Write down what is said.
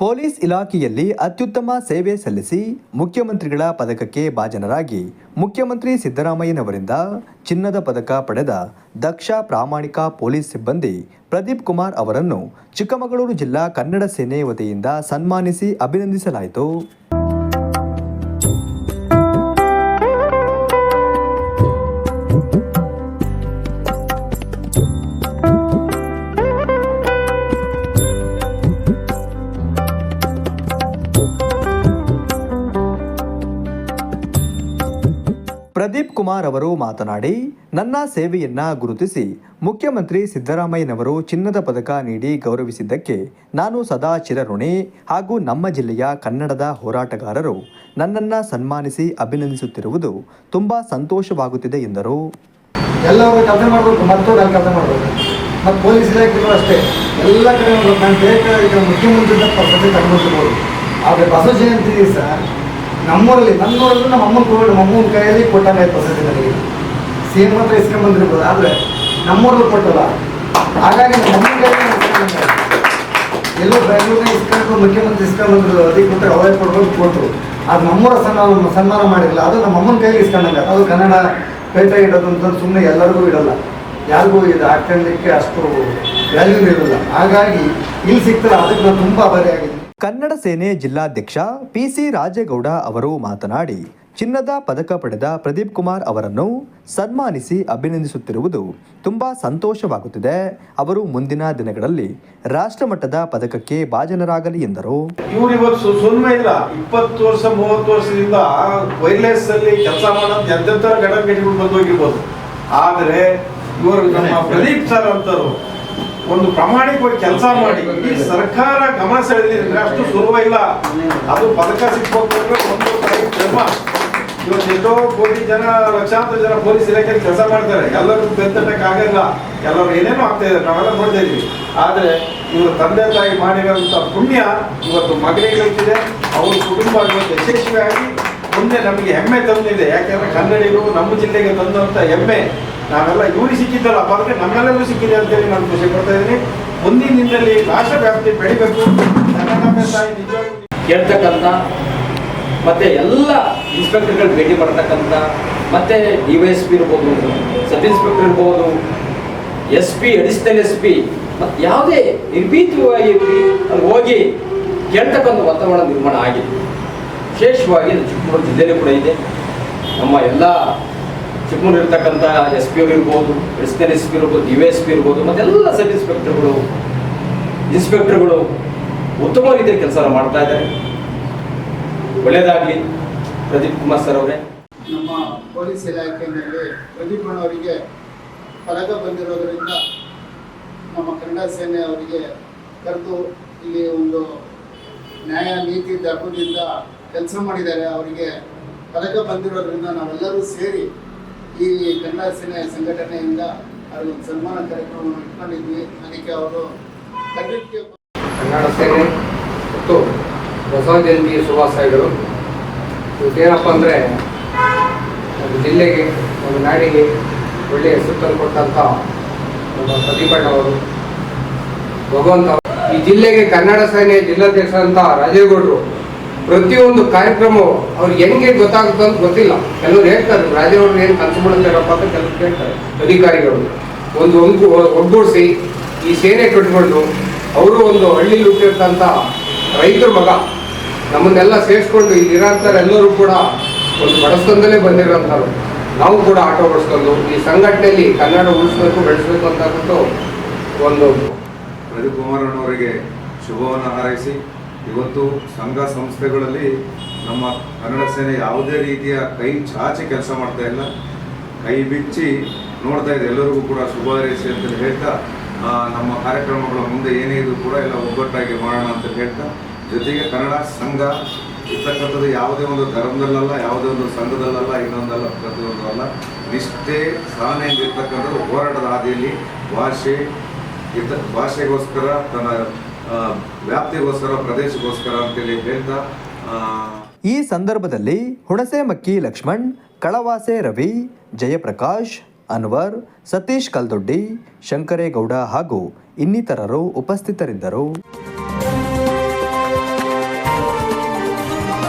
Police ಇಲಾಖೆಯಲ್ಲಿ ಅತ್ಯುತ್ತಮ ಸೇವೆ ಸಲ್ಲಿಸಿ ಮುಖ್ಯಮಂತ್ರಿಗಳ ಪದಕಕ್ಕೆ ಭಾಜನರಾಗಿ ಮುಖ್ಯಮಂತ್ರಿ ಸಿದ್ದರಾಮಯ್ಯನವರಿಂದ ಚಿನ್ನದ ಪದಕ ಪಡೆದ ದಕ್ಷ ಪ್ರಾಮಾಣಿಕ ಪೊಲೀಸ್ ಸಿಬ್ಬಂದಿ ಪ್ರದೀಪ್ ಕುಮಾರ್ ಅವರನ್ನು ಚಿಕ್ಕಮಗಳೂರು ಜಿಲ್ಲಾ ಕನ್ನಡ ಸೇನೆ ವತಿಯಿಂದ ಸನ್ಮಾನಿಸಿ ಅಭಿನಂದಿಸಲಾಯಿತು. ಪ್ರದೀಪ್ ಕುಮಾರ್ ಅವರು ಮಾತನಾಡಿ, ನನ್ನ ಸೇವೆಯನ್ನ ಗುರುತಿಸಿ ಮುಖ್ಯಮಂತ್ರಿ ಸಿದ್ದರಾಮಯ್ಯನವರು ಚಿನ್ನದ ಪದಕ ನೀಡಿ ಗೌರವಿಸಿದ್ದಕ್ಕೆ ನಾನು ಸದಾ ಚಿರಋಣಿ ಹಾಗೂ ನಮ್ಮ ಜಿಲ್ಲೆಯ ಕನ್ನಡದ ಹೋರಾಟಗಾರರು ನನ್ನನ್ನ ಸನ್ಮಾನಿಸಿ ಅಭಿನಂದಿಸುತ್ತಿರುವುದು ತುಂಬಾ ಸಂತೋಷವಾಗುತ್ತಿದೆ ಎಂದರು. ಮುಖ್ಯಮಂತ್ರಿ ಆದರೆ ಬಸವ ಜಯಂತಿ ದಿವಸ ನಮ್ಮೂರಲ್ಲಿ ನನ್ನೂರಲ್ಲೂ ನಮ್ಮ ಅಮ್ಮನ ಕೋವಿಡ್, ನಮ್ಮ ಅಮ್ಮನ ಕೈಯಲ್ಲಿ ಕೊಟ್ಟಾನೆ ಪದ್ಧತಿ ನನಗೆ ಸೇಮ್ ಮಾತ್ರ ಹತ್ರ ಇಸ್ಕೊಂಬಂದಿರ್ಬೋದು ಆದರೆ ನಮ್ಮೂರಲ್ಲಿ ಕೊಟ್ಟಲ್ಲ. ಹಾಗಾಗಿ ನಮ್ಮ ಕೈಯಲ್ಲಿ. ಎಲ್ಲೋ ಬೆಂಗಳೂರಿನ ಇಸ್ಕೊಂಡು ಮುಖ್ಯಮಂತ್ರಿ ಅದಕ್ಕೆ ಮಾತ್ರ ಅವರೇ ಕೊಡ್ಬೋದು ಕೊಟ್ಟರು. ಅದು ನಮ್ಮೂರ ಸನ್ಮಾನ ಸನ್ಮಾನ ಮಾಡಿರಲಿಲ್ಲ. ಅದು ನಮ್ಮ ಅಮ್ಮನ ಕೈಯಲ್ಲಿ ಇಸ್ಕೊಂಡಂಗೆ. ಅದು ಕನ್ನಡ ಪೇಟೆ ಇಡೋದು ಅಂತಂದು ಸುಮ್ಮನೆ ಎಲ್ಲರಿಗೂ ಇಡಲ್ಲ. ಯಾರಿಗೂ ಇದು ಹಾಕ್ಕೊಳ್ಳಿಕ್ಕೆ ಅಷ್ಟು ವ್ಯಾಲ್ಯೂ ಇರಲ್ಲ. ಹಾಗಾಗಿ, ಇಲ್ಲಿ ಸಿಗ್ತಲ್ಲ ಅದಕ್ಕೆ ನಾನು ತುಂಬ ಆಭಾರಿಯಾಗಿದ್ದೀನಿ ಕನ್ನಡ ಸೇನೆ ಜಿಲ್ಲಾಧ್ಯಕ್ಷ ಪಿಸಿ ರಾಜೇಗೌಡ ಅವರು ಮಾತನಾಡಿ, ಚಿನ್ನದ ಪದಕ ಪಡೆದ ಪ್ರದೀಪ್ ಕುಮಾರ್ ಅವರನ್ನು ಸನ್ಮಾನಿಸಿ ಅಭಿನಂದಿಸುತ್ತಿರುವುದು ತುಂಬಾ ಸಂತೋಷವಾಗುತ್ತಿದೆ. ಅವರು ಮುಂದಿನ ದಿನಗಳಲ್ಲಿ ರಾಷ್ಟ್ರಮಟ್ಟದ ಪದಕಕ್ಕೆ ಭಾಜನರಾಗಲಿ ಎಂದರು. ಇವರು ಸುಮ್ಮನೆ ಇಲ್ಲ. ಇಪ್ಪತ್ತು ವರ್ಷ, ಮೂವತ್ತು ವರ್ಷದಿಂದ ವೈರ್ಲೆಸ್ ಅಲ್ಲಿ ಕೆಲಸ ಮಾಡೋದು ಎಂತೆಂಥ ಘಟನೆಗಳು ಬಂದು ಹೋಗಿರ್ಬೋದು. ಆದರೆ ಇವರು ನಮ್ಮ ಪ್ರದೀಪ್ ಸರ್ ಅಂತರು ಒಂದು ಪ್ರಾಮಾಣಿಕವಾಗಿ ಕೆಲಸ ಮಾಡಿ, ಈ ಸರ್ಕಾರ ಗಮನ ಸೆಳೆದಿದ್ರೆ ಅಷ್ಟು ಸುಲಭ ಇಲ್ಲ. ಅದು ಪದಕ ಸಿಕ್ಕೋದ್ರೆ ಒಂದು ಕ್ರಮ ಇವತ್ತು ಎಷ್ಟೋ ಕೋಟಿ ಜನ, ಲಕ್ಷಾಂತರ ಜನ ಪೊಲೀಸ್ ಇಲಾಖೆಯಲ್ಲಿ ಕೆಲಸ ಮಾಡ್ತಾರೆ. ಎಲ್ಲರೂ ಬೆಂತಟಕ್ಕೆ ಆಗಲ್ಲ. ಎಲ್ಲರೂ ಏನೇನೋ ಆಗ್ತಾ ಇದ್ದಾರೆ, ನಾವೆಲ್ಲ ನೋಡ್ತಾ ಇದ್ವಿ ಆದ್ರೆ ಇವರು ತಂದೆ ತಾಯಿ ಮಾಡಿರೋಂಥ ಪುಣ್ಯ ಇವತ್ತು ಮಗನಿಗೆ ಹೋಗ್ತಿದೆ ಅವ್ರ ಕುಟುಂಬ ಇವತ್ತು ಯಶಸ್ವಿಯಾಗಿ ಮುಂದೆ ನಮಗೆ ಹೆಮ್ಮೆ ತಂದಿದೆ. ಯಾಕೆಂದ್ರೆ ಕನ್ನಡಿಗರು ನಮ್ಮ ಜಿಲ್ಲೆಗೆ ತಂದಂತ ಹೆಮ್ಮೆ. ನಾವೆಲ್ಲ ಇವ್ರಿಗೆ ಸಿಕ್ಕಿದ್ದಲ್ಲ ಅಂದರೆ ನಮ್ಮೆಲ್ಲರಿಗೂ ಸಿಕ್ಕಿದೆ ಅಂತೇಳಿ ನಾನು ಖುಷಿ ಪಡ್ತಾ ಇದ್ದೀನಿ. ಮುಂದಿನ ದಿನದಲ್ಲಿ ರಾಷ್ಟ್ರ ವ್ಯಾಪ್ತಿ ಬೆಳಿಬೇಕು. ಕೇಳ್ತಕ್ಕಂಥ ಮತ್ತೆ ಎಲ್ಲ ಇನ್ಸ್ಪೆಕ್ಟರ್ಗಳು ಭೇಟಿ ಮಾಡ್ತಕ್ಕಂಥ ಮತ್ತೆ ಡಿ ವೈ ಎಸ್ ಪಿ ಇರ್ಬೋದು ಸಬ್ ಇನ್ಸ್ಪೆಕ್ಟರ್ ಇರ್ಬೋದು, S P, additional S P ಮತ್ತು ಯಾವುದೇ ನಿರ್ಭೀತವಾಗಿ ಅಲ್ಲಿ ಹೋಗಿ ಕೇಳ್ತಕ್ಕಂಥ ವಾತಾವರಣ ನಿರ್ಮಾಣ ಆಗಿದೆ. ವಿಶೇಷವಾಗಿ ಚಿಕ್ಕಮಗಳೂರು ಜಿಲ್ಲೆಯಲ್ಲೂ ಕೂಡ ಇದೆ. ನಮ್ಮ ಎಲ್ಲ ಚಿಕ್ಕಮಗಳೂರು ಇರ್ತಕ್ಕಂಥ ಎಸ್ ಪಿ ಅವ್ರು ಇರ್ಬೋದು ಅಡಿಷನಲ್ ಎಸ್ ಪಿ ಇರ್ಬೋದು ಯು ಎಸ್ ಪಿ ಇರ್ಬೋದು ಮತ್ತೆಲ್ಲ ಸಬ್ ಇನ್ಸ್ಪೆಕ್ಟರ್ಗಳು ಇನ್ಸ್ಪೆಕ್ಟರ್ಗಳು ಉತ್ತಮ ರೀತಿಯಲ್ಲಿ ಕೆಲಸ ಮಾಡ್ತಾ ಇದ್ದಾರೆ. ಒಳ್ಳೆಯದಾಗಲಿ, ಪ್ರದೀಪ್ ಕುಮಾರ್ ಸರ್ ಅವರೇ. ನಮ್ಮ ಪೊಲೀಸ್ ಇಲಾಖೆಯಲ್ಲಿ ಪ್ರದೀಪ್ ಅವರಿಗೆ ಫಲಕ ಬಂದಿರೋದರಿಂದ ನಮ್ಮ ಕನ್ನಡ ಸೇನೆ ಅವರಿಗೆ ಕರೆದು ಇಲ್ಲಿ ಒಂದು ನ್ಯಾಯ ನೀತಿ ಧರ್ಮದಿಂದ ಕೆಲಸ ಮಾಡಿದ್ದಾರೆ. ಅವರಿಗೆ ಪದಕ ಬಂದಿರೋದ್ರಿಂದ ನಾವೆಲ್ಲರೂ ಸೇರಿ ಈ ಕನ್ನಡ ಸೇನೆ ಸಂಘಟನೆಯಿಂದ ಅವರು ಸನ್ಮಾನ ಕಾರ್ಯಕ್ರಮವನ್ನು ಇಟ್ಕೊಂಡಿದ್ವಿ ಅದಕ್ಕೆ ಅವರು ಕನ್ನಡ ಸೇನೆ ಮತ್ತು ಬಸವ ಜಯಂತಿ ಶುಭಾಶಯಗಳು ಇವತ್ತೇನಪ್ಪ ಅಂದರೆ ಒಂದು ಜಿಲ್ಲೆಗೆ, ಒಂದು ನಾಡಿಗೆ ಒಳ್ಳೆಯ ಹೆಸರು ತಂದುಕೊಟ್ಟಂಥ ನಮ್ಮ ಪ್ರತಿಭಟವರು ಭಗವಂತ. ಈ ಜಿಲ್ಲೆಗೆ ಕನ್ನಡ ಸೇನೆ ಜಿಲ್ಲಾಧ್ಯಕ್ಷ ಅಂತ ರಾಜೇಗೌಡರು ಪ್ರತಿಯೊಂದು ಕಾರ್ಯಕ್ರಮವು ಅವ್ರಿಗೆ ಹೆಂಗೆ ಗೊತ್ತಾಗುತ್ತೆ ಅಂತ ಗೊತ್ತಿಲ್ಲ. ಕೆಲವರು ಹೇಳ್ತಾರೆ ರಾಜೇಗೌಡರು ಏನು ಕನಸು ಬಿಡುತ್ತಾರಪ್ಪ ಅಂತ ಕೆಲವರು ಕೇಳ್ತಾರೆ, ಅಧಿಕಾರಿಗಳು. ಒಂದು ಒಂದು ಒಗ್ಗೂಡಿಸಿ ಈ ಸೇನೆ ಕಟ್ಕೊಂಡು ಅವರು ಒಂದು ಹಳ್ಳಿ ಹುಟ್ಟಿರ್ತಂಥ ರೈತರ ಮಗ, ನಮ್ಮನ್ನೆಲ್ಲ ಸೇರಿಸ್ಕೊಂಡು ಇಲ್ಲಿ ಇರೋಂಥವ್ರು ಎಲ್ಲರೂ ಕೂಡ ಒಂದು ಬಡಸ್ತಂದಲೇ ಬಂದಿರೋಂಥವ್ರು. ನಾವು ಕೂಡ ಆಟೋ ಬಡಿಸ್ಕೊಂಡು ಈ ಸಂಘಟನೆಯಲ್ಲಿ ಕನ್ನಡ ಉಳಿಸ್ಬೇಕು, ಬೆಳೆಸ್ಬೇಕು ಅಂತ ಒಂದು ಪ್ರದೀಪ್ ಕುಮಾರಣ್ಣವರಿಗೆ ಶುಭವನ್ನು ಹಾರೈಸಿ. ಇವತ್ತು ಸಂಘ ಸಂಸ್ಥೆಗಳಲ್ಲಿ ನಮ್ಮ ಕನ್ನಡ ಸೇನೆ ಯಾವುದೇ ರೀತಿಯ ಕೈ ಚಾಚಿ ಕೆಲಸ ಮಾಡ್ತಾ ಇಲ್ಲ. ಕೈ ಬಿಚ್ಚಿ ನೋಡ್ತಾ ಇದೆ. ಎಲ್ಲರಿಗೂ ಕೂಡ ಶುಭ ಹಾರೈಸಿ ಅಂತ ಹೇಳ್ತಾ ನಮ್ಮ ಕಾರ್ಯಕ್ರಮಗಳ ಮುಂದೆ ಏನೇ ಇದ್ರು ಕೂಡ ಎಲ್ಲ ಒಗ್ಗಟ್ಟಾಗಿ ಮಾಡೋಣ ಅಂತ ಹೇಳ್ತಾ, ಜೊತೆಗೆ ಕನ್ನಡ ಸಂಘ ಇರ್ತಕ್ಕಂಥದ್ದು ಯಾವುದೇ ಒಂದು ಧರ್ಮದಲ್ಲಲ್ಲ, ಯಾವುದೇ ಒಂದು ಸಂಘದಲ್ಲಲ್ಲ, ಇನ್ನೊಂದಲ್ಲ, ಪ್ರತಿಯೊಂದು ಅಲ್ಲ. ನಿಷ್ಠೆ ಸಹನೆಯಿಂದ ಇರ್ತಕ್ಕಂಥದ್ದು ಹೋರಾಟದ ಹಾದಿಯಲ್ಲಿ ಭಾಷೆ, ಇದ್ದ ಭಾಷೆಗೋಸ್ಕರ ತನ್ನ ವ್ಯಾಪ್ತಿಗೋಸ್ಕರ ಪ್ರದೇಶಗೋಸ್ಕರ ಅಂತೇಳಿ ಹೇಳ್ತಾ ಈ ಸಂದರ್ಭದಲ್ಲಿ ಹುಣಸೆಮಕ್ಕಿ ಲಕ್ಷ್ಮಣ್, ಕಳವಾಸೆ ರವಿ, ಜಯಪ್ರಕಾಶ್, ಅನ್ವರ್, ಸತೀಶ್ ಕಲ್ದೊಡ್ಡಿ, ಶಂಕರೇಗೌಡ ಹಾಗೂ ಇನ್ನಿತರರು ಉಪಸ್ಥಿತರಿದ್ದರು.